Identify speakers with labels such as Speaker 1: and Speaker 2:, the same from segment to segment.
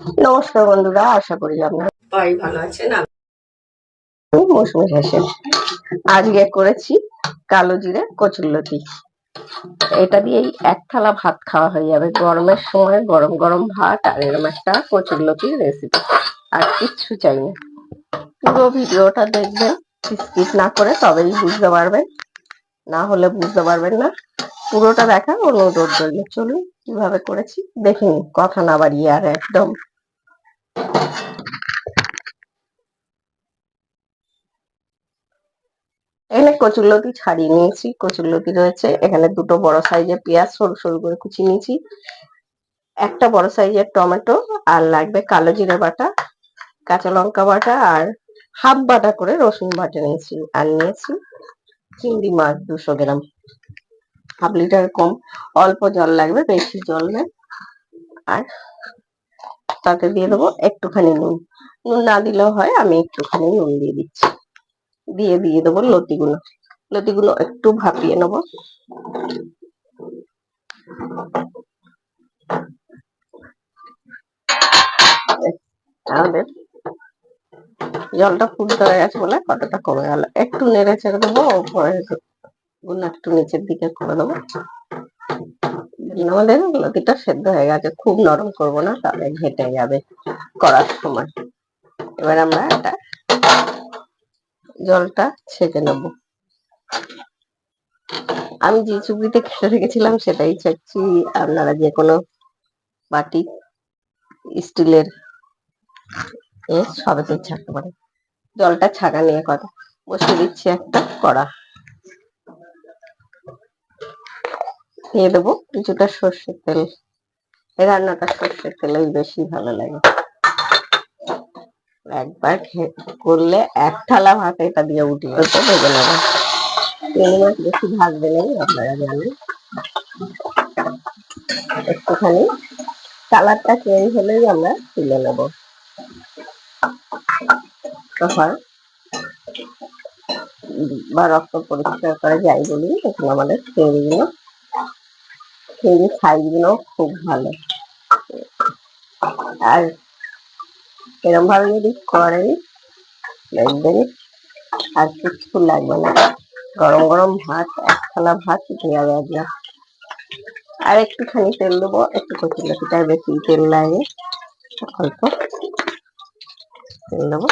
Speaker 1: নমস্কার বন্ধুরা, আশা করি আপনারা সবাই ভালো আছেন। আমি মৌসুমি হাসেন আজকে করেছি কালো জিরে কচুরলতি এটা দিয়েই এক থালা ভাত খাওয়া হয়ে যাবে গরমের সময়, গরম গরম ভাত আর এরকম একটা কচুরলতির রেসিপি আর কিচ্ছু চাই না। পুরো ভিডিওটা দেখবেন স্কিপ না করে তবেই বুঝতে পারবেন। না হলে বুঝতে পারবেন না। পুরোটা দেখার অনুরোধ রইল চলুন, কীভাবে করেছি, দেখে নিন কথা না বাড়িয়ে আর একদম। এখানে কচুরলতি ছাড়িয়ে নিয়েছি কচুরলতি রয়েছে। এখানে দুটো বড় সাইজের পেঁয়াজ সরু সরু করে কুচি নিয়েছি। একটা বড় সাইজের টমেটো, আর লাগবে কালো জিরে বাটা, কাঁচা লঙ্কা বাটা, আর হাফ বাটা করে রসুন বাটা নিয়েছি, আর নিয়েছি চিংড়ি মাছ দুশো গ্রাম। হাফ লিটার কম, অল্প জল লাগবে, বেশি জল নেই আর তাতে দিয়ে দেবো একটুখানি নুন। নুন না দিলেও হয়, আমি একটুখানি নুন দিয়ে দিচ্ছি। দিয়ে দিয়ে দেবো লতিগুলো। লতিগুলো একটু ভাপিয়ে নেব। আমাদের জলটা ফুটতে হয়ে গেছে বলে কতটা কমে গেল? একটু নেড়ে ছেড়ে দেবো গুলো একটু নিচের দিকে করে দেবো। আমাদের লতিটা সেদ্ধ হয়ে গেছে, খুব নরম করব না, তাহলে ঘেটে যাবে করার সময়। এবার আমরা এটা জলটা ছেঁকে নেব। আমি যে চুপিতে খেতে রেখেছিলাম, সেটাই চাচ্ছি আপনারা যে কোনো বাটি, স্টিলের এ সবেতেই ছাড়তে পারে জলটা ছাকা নিয়ে কথা বসিয়ে দিচ্ছি একটা কড়া। দিয়ে দেবো কিছুটা সর্ষের তেল। রান্নাটা সর্ষের তেলেই বেশি ভালো লাগে। একবার করলে এক থালা ভাত এটা দিয়ে উঠিয়ে তো ভেজে নেব। চিংড়ি মাছ বেশি ভাজবে নেই আপনারা জানেন। একটুখানি কালারটা চেঞ্জ হলেই আমরা তুলে নেব। তখন বা রক্ত পরিষ্কার করা যাই বলি তখন আমাদের চিংড়িগুলো চিংড়ির সাইজগুলো খুব ভালো। আর এরকম ভাবে যদি করেন, দেখবেন আর কিছু লাগবে না। গরম গরম ভাত এক থালা ভাত উঠে যাবে আর একটুখানি তেল দেবো, একটু কচি কচুরলতিটায় বেশি তেল লাগে। অল্প তেল দেবো।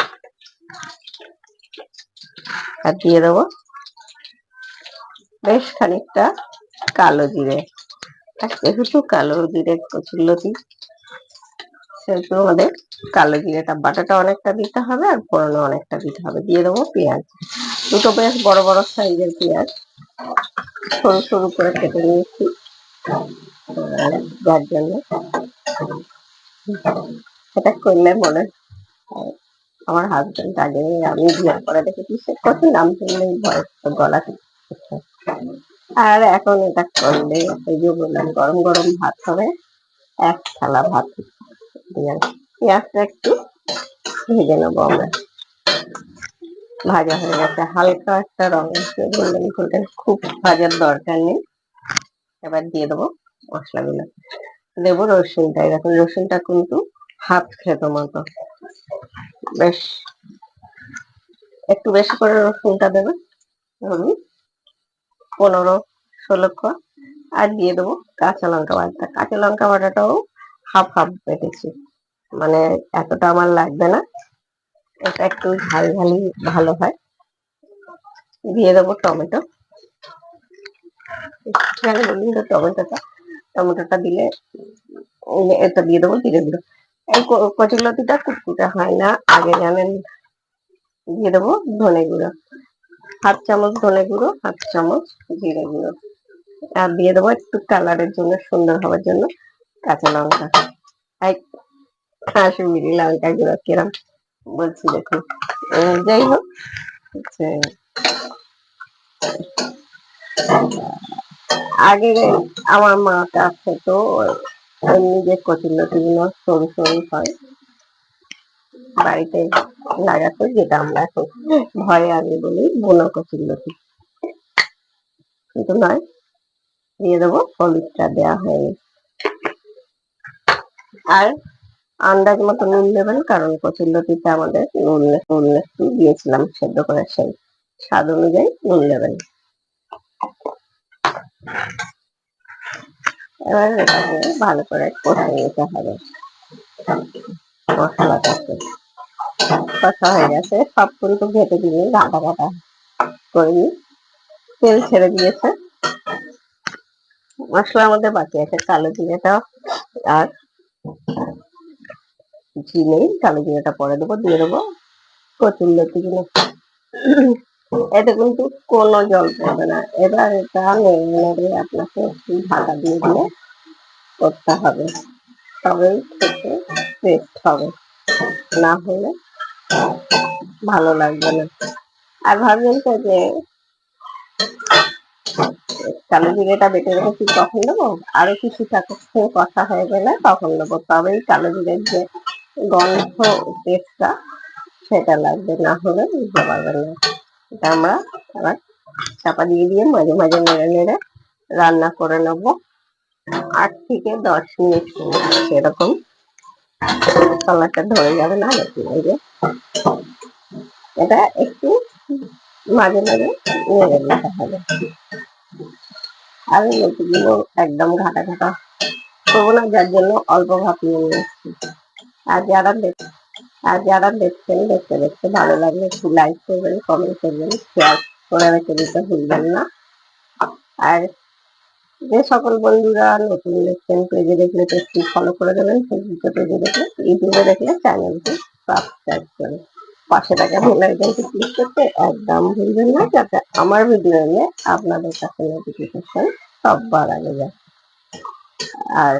Speaker 1: আর দিয়ে দেবো বেশ খানিকটা কালো জিরে। যেহেতু কালো জিরে কচুরলতি সেহেতু আমাদের কালো জিরেটা বাটাটা অনেকটা দিতে হবে আর ফোড়নও অনেকটা দিতে হবে। দিয়ে দেবো পেঁয়াজ। দুটো বেশ বড় বড় সাইজের পেঁয়াজ। সরু সরু করে কেটে নিয়েছি। যার জন্য সেটা করলে মনে আমার হাজবেন্ড আগে আমি বিয়ে করে দেখেছি, সে কত নাম শুনলেই ভয়, গলা আর এখন এটা করলে এই যে বললাম, গরম গরম ভাত হবে, এক থালা ভাত। পেঁয়াজটা একটু ভেজে নেব আমরা। ভাজা হয়ে গেছে, হালকা একটা রং এসে গোল্ডেন গোল্ডেন খুব ভাজার দরকার নেই। এবার দিয়ে দেবো মশলাগুলো। দেবো রসুনটা এরকম রসুনটা কিন্তু হাফ খেতো মতো। বেশ, একটু বেশি করে রসুনটা দেবে। ধরুন পনেরো, ষোলো কোয়া আর দিয়ে দেবো কাঁচা লঙ্কা বাটা কাঁচা লঙ্কা বাটাটাও হাফ হাফ বেটেছি। মানে এতটা আমার লাগবে না। এটা একটু ঝাল ঝালি ভালো হয়। দিয়ে দেবো টমেটো। টমেটোটা। টমেটোটা দিলে এটা দিয়ে দেবো ধীরে ধীরে এই কচুলতিটা কুটকুটে হয় না, আগে জানেন। দিয়ে দেবো ধনে গুঁড়ো। হাফ চামচ ধনে গুঁড়ো, হাফ চামচ জিরে গুঁড়ো। আর দিয়ে দেবো একটু কালারের জন্য, সুন্দর হওয়ার জন্য কাঁচা লঙ্কা। কাশ্মীরি লঙ্কা গুঁড়ো কিরম বলছি দেখুন। যাই হোক আগে আমার মা কাছে তো এমনি যে কচুরলতি গুলো সরু সরু হয় বাড়িতে লাগাতো যেটা আমরা এখন ভয়ে আগে বলি বোনা কচুরলতি কিন্তু নয়, দিয়ে দেবো হলুদটা দেওয়া হয়নি আর আন্দাজ মতো নুন দেবেন, কারণ কচুরলতিতে আমাদের নুন নুন একটু দিয়েছিলাম সেদ্ধ করে সেই স্বাদ অনুযায়ী নুন দেবেন। এবার এটাকে ভালো করে কষে নিতে হবে। মশলাটাকে। কষা হয়ে গেছে। সব কিন্তু ঘেটে দিয়ে গাঁদা গাঁদা করে নিই তেল ছেড়ে দিয়েছে। মশলার মধ্যে বাকি আছে কালো জিরেটা আর ঘি নেই। কালো জিরাটা পরে দেবো, দিয়ে দেবো কচুর লতি গুলো এতে কিন্তু কোনো জল পড়বে না। এবার এটা নেড়ে আপনাকে ঢাকা দিয়ে দিয়ে করতে হবে। তবেই খেতে টেস্ট হবে। না হলে ভালো লাগবে না। আর ভাবছেন তো যে, কালো জিরেটা বেটে রেখেছি তখন দেবো? আরও কিছু চাকর কষা হয়ে গেলে তখন নেব তবেই কালো জিরের যে গন্ধ টেস্টটা সেটা লাগবে। না হলে বুঝতে পারবেন না। এটা আমরা আবার চাপা দিয়ে দিয়ে মাঝে মাঝে নেড়ে নেড়ে রান্না করে নেব। আট থেকে দশ মিনিট সেরকম কালারটা ধরে যাবে না, দেখুন এই যে এটা একটু মাঝে মাঝে নেড়ে নিতে হবে। আর লতিগুলো একদম ঘাটা ঘাটা করব না, যার জন্য অল্প ভাপিয়ে নিয়ে এসছি আর যারা আর যারা দেখছেন, দেখতে দেখতে ভালো লাগলে একটু লাইক করবেন কমেন্ট করবেন শেয়ার করে রেখে দিতে ভুলবেন না। আর যে সকল বন্ধুরা নতুন দেখছেন পেজে দেখলে পেজটি ফলো করে দেবেন ফেসবুকে পেজে দেখলে ইউটিউবে দেখলে চ্যানেলটি সাবস্ক্রাইব করে পাশে থাকা বেল আইকনটি ক্লিক করতে একদম ভুলবেন না, যাতে আমার ভিডিও এলে আপনাদের কাছে নোটিফিকেশন সববার আগে যায়। আর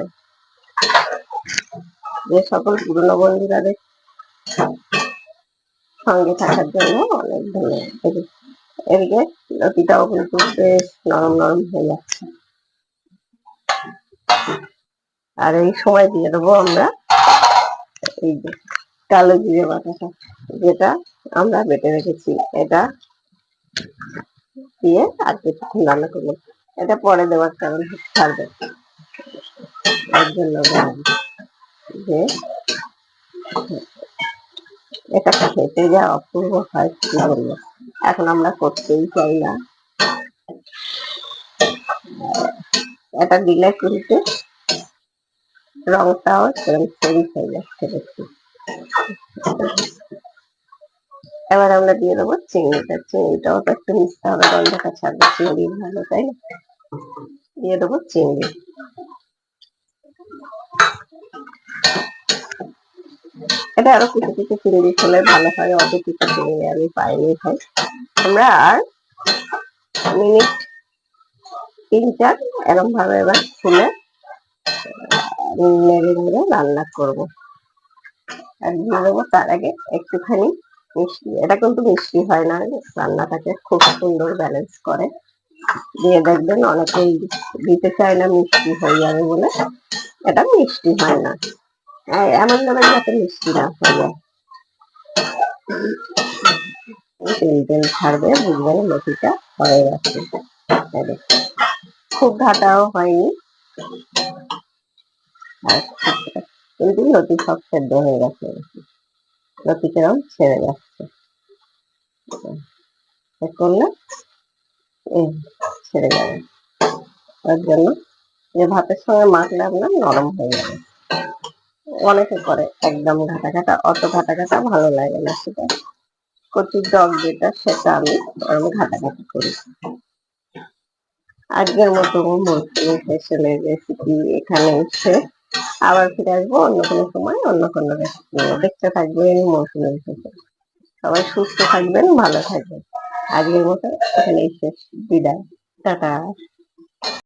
Speaker 1: যে সকল পুরনো বন্ধুরা দেখ সঙ্গে থাকার জন্য অনেক ধন্যবাদ। এদিকে লতিটাও কিন্তু বেশ নরম নরম হয়ে যাচ্ছে। আর এই সময় দিয়ে দেবো আমরা। এই যে কালো জিরে বাটাটা, যেটা আমরা বেটে রেখেছি। এটা দিয়ে আর কিছুক্ষণ রান্না করব। এটা পরে দেওয়ার কারণ ছাড়বে। এর জন্য যে, এটা খেতে যা অপূর্ব হয় কি বলব? এখন আমরা করতেই চাই না। এটা দিলে কিন্তু রংটাও সেরকম চেঞ্জ হয়ে যাচ্ছে দেখছি এবার আমরা দিয়ে দেবো চিংড়িটা। চিংড়িটাও তো একটু মিশতে হবে, গন্ধটা ছাড়বে। চিংড়ি ভালো, তাই না? দিয়ে দেবো চিংড়ি। এটা আরও কিছু কিছু চিংড়ি খেলে ভালো হয় অত কিছু চিংড়ি আমি পাইনি ভাই। আমরা আর মিনিট তিন চার এরকম ভাবে এবার খুলে নেড়ে নেড়ে রান্না করব। দিয়ে দেবো। তার আগে একটুখানি মিষ্টি। এটা কিন্তু মিষ্টি হয় না, রান্নাটাকে খুব সুন্দর ব্যালেন্স করে। দিয়ে দেখবেন অনেকেই দিতে চায় না মিষ্টি হয়ে যাবে বলে। এটা মিষ্টি হয় না। এমন দেবেন যাতে মিষ্টি না হয়ে যায়। তেল তেল ছাড়বে বুঝবেন লতিটা হয়ে গেছে খুব ঘাটাও হয়নি। আর কিন্তু লতি সব সেদ্ধ হয়ে গেছে। লতি কেরম ছেড়ে যাচ্ছে। করলে ছেড়ে যাবে। তার জন্য যে ভাতের সঙ্গে মাখলে আপনার নরম হয়ে যাবে। অনেকে করে একদম ঘাটা ঘাটা অত ঘাটা ঘাটা ভালো লাগে না সেটা। কচুর ডগ যেটা, সেটা আমি ওরকম ঘাটা ঘাটা করি। আজকের মতো মৌসুমি ফ্যাশনের রেসিপি এখানে এসে আবার ফিরে আসব অন্য কোনো সময়, অন্য কোনো দেখতে থাকবেন, মৌসুমি সবাই সুস্থ থাকবেন, ভালো থাকবেন। আজকের মতো এখানে শেষ। বিদায়। টাটা।